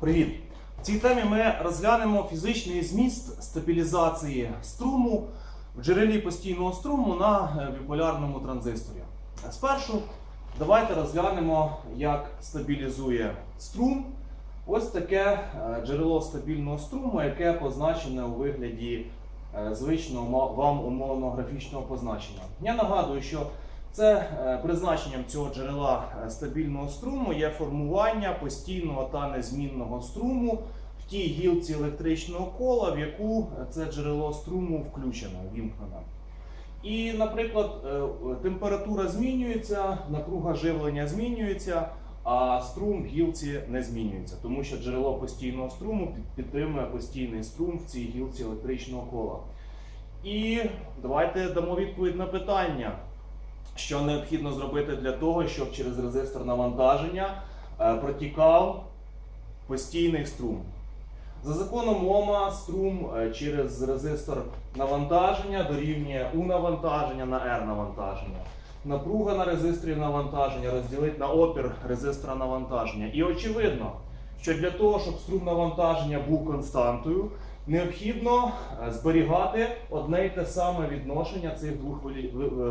Привіт! В цій темі ми розглянемо фізичний зміст стабілізації струму в джерелі постійного струму на е, біполярному транзисторі. Спершу давайте розглянемо, як стабілізує струм. Ось таке е, джерело стабільного струму, яке позначене у вигляді е, звичного вам умовно графічного позначення. Я нагадую, що це е, призначенням цього джерела е, стабільного струму є формування постійного та незмінного струму в тій гілці електричного кола, в яку е, це джерело струму включено, вімкнено. І, наприклад, температура змінюється, напруга живлення змінюється, а струм в гілці не змінюється, тому що джерело постійного струму підтримує постійний струм в цій гілці електричного кола. І давайте дамо відповідь на питання, що необхідно зробити для того, щоб через резистор навантаження е, протікав постійний струм. За законом Ома струм е, через резистор навантаження дорівнює У навантаження на R навантаження. Напруга на резисторі навантаження розділить на опір резистора навантаження. І очевидно, що для того, щоб струм навантаження був константою, необхідно е, зберігати одне й те саме відношення цих двох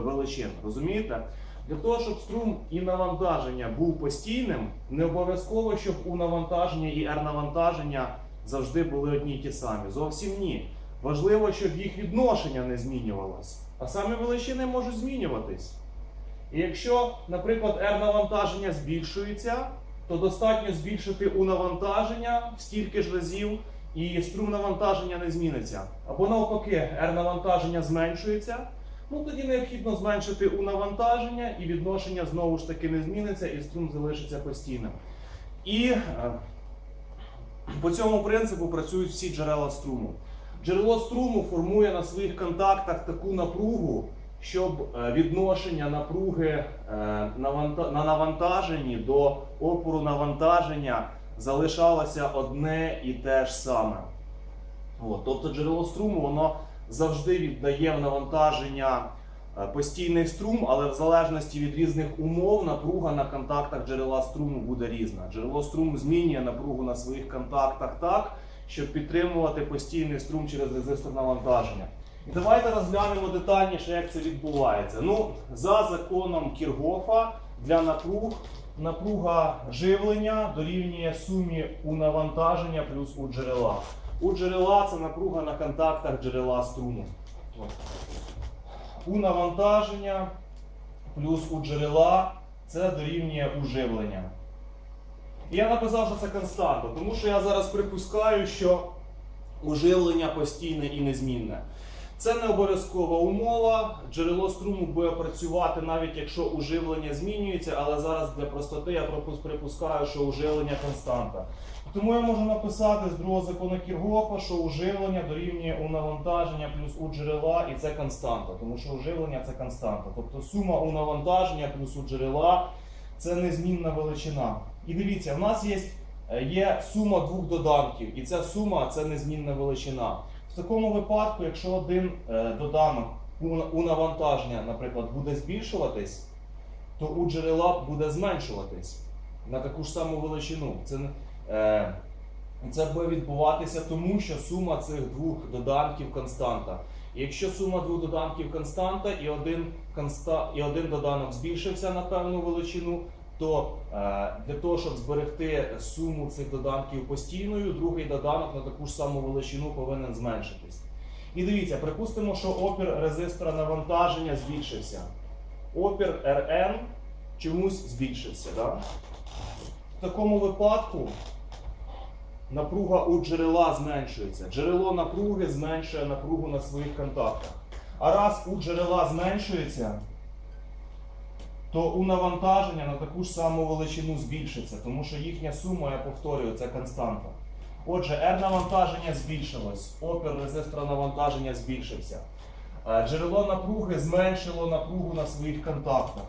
величин. Розумієте? Для того, щоб струм і навантаження був постійним, не обов'язково, щоб у навантаження і R навантаження завжди були одні й ті самі. Зовсім ні. Важливо, щоб їх відношення не змінювалось. А саме величини можуть змінюватись. І якщо, наприклад, R навантаження збільшується, то достатньо збільшити у навантаження стільки ж разів, і струм навантаження не зміниться. Або навпаки, R навантаження зменшується, ну тоді необхідно зменшити у навантаження, і відношення знову ж таки не зміниться, і струм залишиться постійним. І е, по цьому принципу працюють всі джерела струму. Джерело струму формує на своїх контактах таку напругу, щоб е, відношення напруги е, на навантаженні до опору навантаження залишалося одне і те ж саме. От, тобто джерело струму воно завжди віддає в навантаження е, постійний струм, але в залежності від різних умов напруга на контактах джерела струму буде різна. Джерело струму змінює напругу на своїх контактах так, щоб підтримувати постійний струм через резистор навантаження. І давайте розглянемо детальніше, як це відбувається. Ну, за законом Кіргофа для напруг напруга живлення дорівнює сумі у навантаження плюс у джерела. У джерела це напруга на контактах джерела струму. У навантаження плюс у джерела це дорівнює у живлення. І я написав, що це константа, тому що я зараз припускаю, що уживлення постійне і незмінне. Це не обов'язкова умова. Джерело струму буде працювати навіть якщо уживлення змінюється, але зараз для простоти я припускаю, що уживлення константа. Тому я можу написати з другого закону Кіргофа, що уживлення дорівнює у навантаження плюс у джерела, і це константа, тому що уживлення це константа. Тобто сума у навантаження плюс у джерела це незмінна величина. І дивіться, в нас є, е, є сума двох доданків, і ця сума це незмінна величина. Такому випадку, якщо один е, доданок у, навантаження, наприклад, буде збільшуватись, то у джерела буде зменшуватись на таку ж саму величину. Це, е, це буде відбуватися тому, що сума цих двох доданків константа. Якщо сума двох доданків константа і один, конста, і один доданок збільшився на певну величину, то е, для того, щоб зберегти суму цих доданків постійною, другий доданок на таку ж саму величину повинен зменшитись. І дивіться, припустимо, що опір резистора навантаження збільшився. Опір Rn чомусь збільшився. Да? В такому випадку напруга у джерела зменшується. Джерело напруги зменшує напругу на своїх контактах. А раз у джерела зменшується, то у навантаження на таку ж саму величину збільшиться, тому що їхня сума, я повторюю, це константа. Отже, R навантаження збільшилось, опір резистора навантаження збільшився. Е, Джерело напруги зменшило напругу на своїх контактах.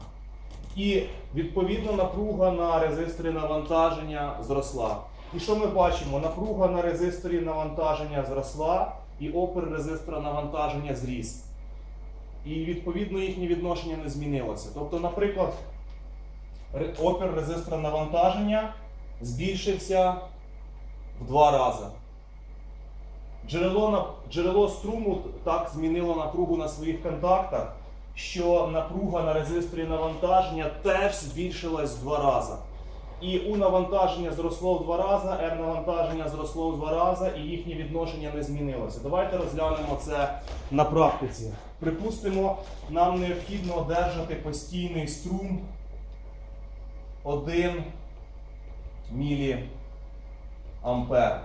І відповідно напруга на резисторі навантаження зросла. І що ми бачимо? Напруга на резисторі навантаження зросла, і опір резистора навантаження зріс. І відповідно їхнє відношення не змінилося. Тобто, наприклад, опір резистора навантаження збільшився в два рази. Джерело, джерело струму так змінило напругу на своїх контактах, що напруга на резисторі навантаження теж збільшилась в два рази. І У навантаження зросло в два рази, R навантаження зросло в два рази, і їхнє відношення не змінилося. Давайте розглянемо це на практиці. Припустимо, нам необхідно одержати постійний струм 1 міліампер.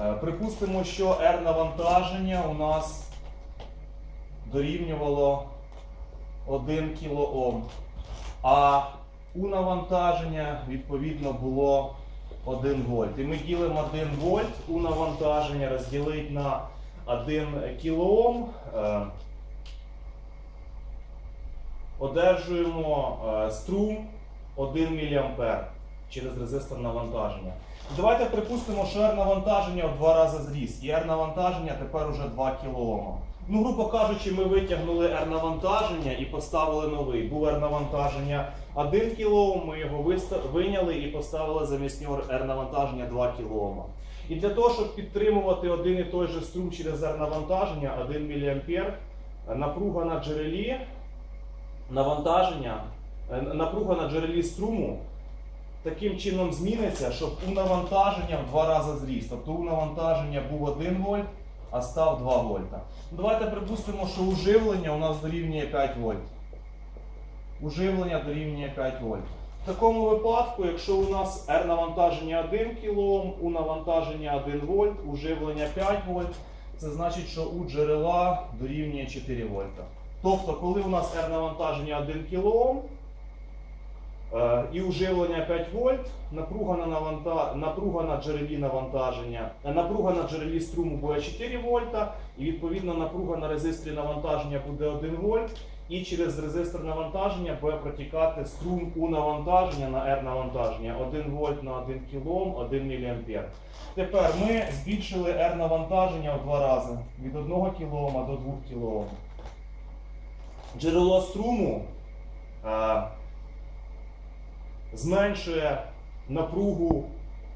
Е, Припустимо, що R навантаження у нас дорівнювало 1 кОм, а у навантаження відповідно було 1 вольт. І ми ділимо 1 вольт у навантаження розділити на 1 кОм. Е, Одержуємо е, струм 1 мА через резистор навантаження. Давайте припустимо, що R навантаження в два рази зріс, і R навантаження тепер уже 2 кОм. Ну, грубо кажучи, ми витягнули R навантаження і поставили новий. Був R навантаження 1 кОм, ми його виняли і поставили замість нього R навантаження 2 кОм. І для того, щоб підтримувати один і той же струм через R навантаження 1 мА, напруга на джерелі навантаження, е, напруга на джерелі струму таким чином зміниться, щоб у навантаження в два рази зріс. Тобто у навантаження був 1 вольт, а став 2 вольта. Ну, Давайте припустимо, що уживлення у нас дорівнює 5 вольт. Уживлення дорівнює 5 вольт. В такому випадку, якщо у нас R навантаження 1 кОм, у навантаження 1 вольт, уживлення 5 вольт, це значить, що у джерела дорівнює 4 вольта. Тобто, коли у нас R навантаження 1 кОм, і уживлення 5 вольт, напруга на, наванта... напруга на джерелі навантаження, е, напруга на джерелі струму буде 4 вольта, і відповідно напруга на резисторі навантаження буде 1 вольт, і через резистор навантаження буде протікати струм у навантаження на R навантаження 1 вольт на 1 кОм, 1 мА. Тепер ми збільшили R навантаження в два рази від 1 кОм до 2 кОм. Джерело струму. Зменшує напругу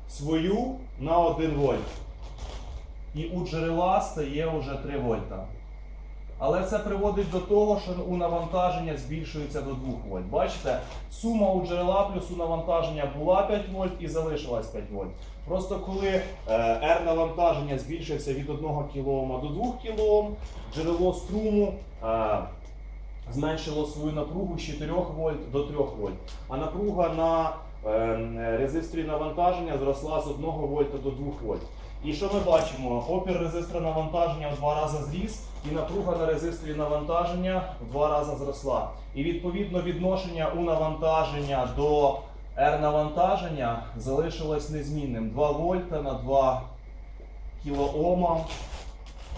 свою на 1 вольт. І у джерела стає вже 3 вольта. Але це приводить до того, що у навантаження збільшується до 2 вольт. Бачите, сума у джерела плюс у навантаження була 5 вольт і залишилась 5 вольт. Просто коли е, R навантаження збільшився від 1 кОм до 2 кОм, джерело струму е, зменшило свою напругу з 4 вольт до 3 вольт. А напруга на е, резисторі навантаження зросла з 1 вольта до 2 вольт. І що ми бачимо? Опір резистора навантаження в два рази зріс, і напруга на резисторі навантаження в два рази зросла. І відповідно відношення у навантаження до R навантаження залишилось незмінним. 2 вольта на 2 кілоома.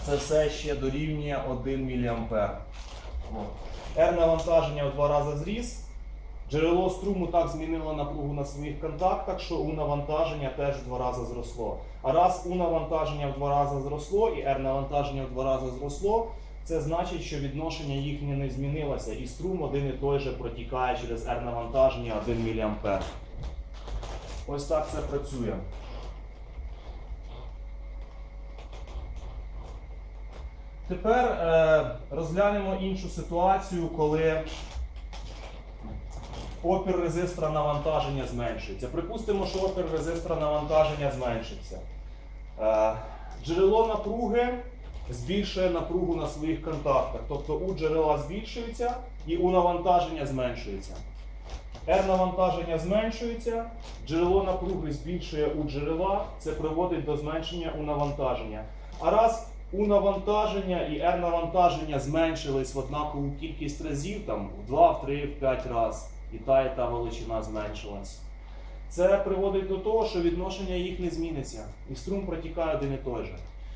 Це все ще дорівнює 1 мА. R навантаження в два рази зріс. Джерело струму так змінило напругу на своїх контактах, що у навантаження теж в два рази зросло. А раз у навантаження в два рази зросло і R навантаження в два рази зросло, це значить, що відношення їхнє не змінилося, і струм один і той же протікає через R навантаження 1 мА. Ось так це працює. Тепер е, розглянемо іншу ситуацію, коли опір резистора навантаження зменшується. Припустимо, що опір резистора навантаження зменшиться. Е, джерело напруги збільшує напругу на своїх контактах. Тобто у джерела збільшується і у навантаження зменшується. R навантаження зменшується, джерело напруги збільшує у джерела, це приводить до зменшення у навантаження. А раз у навантаження і R навантаження зменшились в однакову кількість разів, там в 2, в 3, в 5 разів, і та і та величина зменшилась. Це приводить до того, що відношення їх не зміниться, і струм протікає один і той же.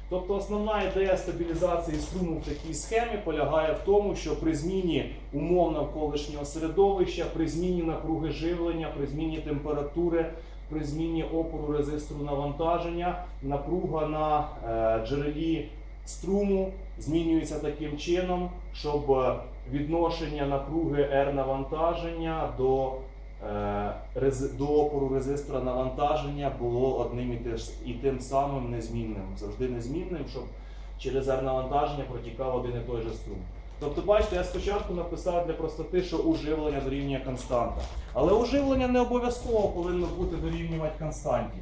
Тобто основна ідея стабілізації струму в такій схемі полягає в тому, що при зміні умов навколишнього середовища, при зміні напруги живлення, при зміні температури, при зміні опору резистору навантаження, напруга на е, джерелі струму змінюється таким чином, щоб е, відношення напруги R навантаження до е, до опору резистора навантаження було одним і, те ж- і тим самим незмінним, завжди незмінним, щоб через R навантаження протікав один і той же струм. Тобто, бачите, я спочатку написав для простоти, що уживлення дорівнює константа. Але уживлення не обов'язково повинно бути дорівнювати константі.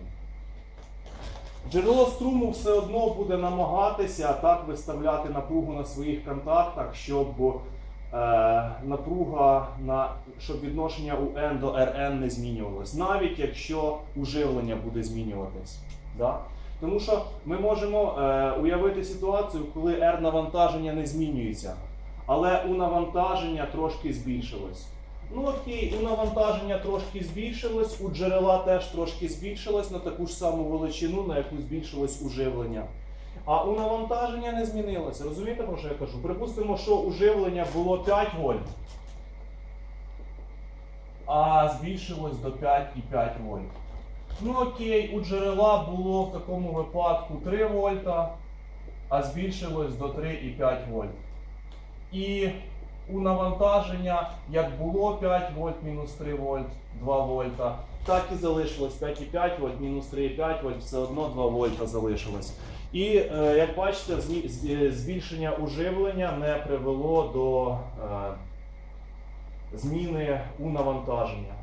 Джерело струму все одно буде намагатися так виставляти напругу на своїх контактах, щоб е, напруга на щоб відношення у N до Rn не змінювалось, навіть якщо уживлення буде змінюватись. Да? Тому що ми можемо е, уявити ситуацію, коли R навантаження не змінюється, але у навантаження трошки збільшилось. Ну окей, у навантаження трошки збільшилось, у джерела теж трошки збільшилось на таку ж саму величину, на яку збільшилось уживлення. А у навантаження не змінилося. Розумієте, про що я кажу? Припустимо, що уживлення було 5 вольт, а збільшилось до 5,5 вольт. Ну окей, у джерела було в такому випадку 3 вольта, а збільшилось до 3,5 вольт. І у навантаження як було 5 вольт мінус 3 вольт, 2 вольта, так і залишилось 5,5 вольт мінус 3,5 вольт, все одно 2 вольта залишилось. І е, як бачите, е, збільшення уживлення не привело до е, зміни у навантаження.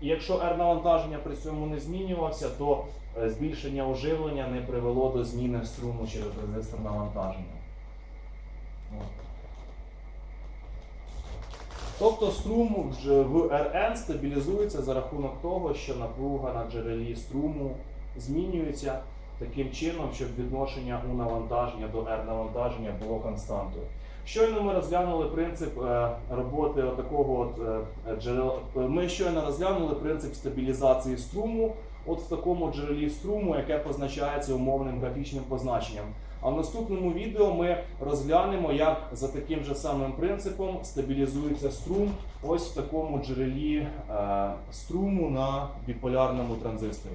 І якщо R навантаження при цьому не змінювався, то збільшення уживлення не привело до зміни струму через резистор навантаження. От. Тобто струм в Rn стабілізується за рахунок того, що напруга на джерелі струму змінюється таким чином, щоб відношення у навантаження до R навантаження було константою. Щойно ми розглянули принцип е, роботи такого от е, джерела. Ми щойно розглянули принцип стабілізації струму от в такому джерелі струму, яке позначається умовним графічним позначенням. А в наступному відео ми розглянемо, як за таким же самим принципом стабілізується струм ось в такому джерелі е, струму на біполярному транзисторі.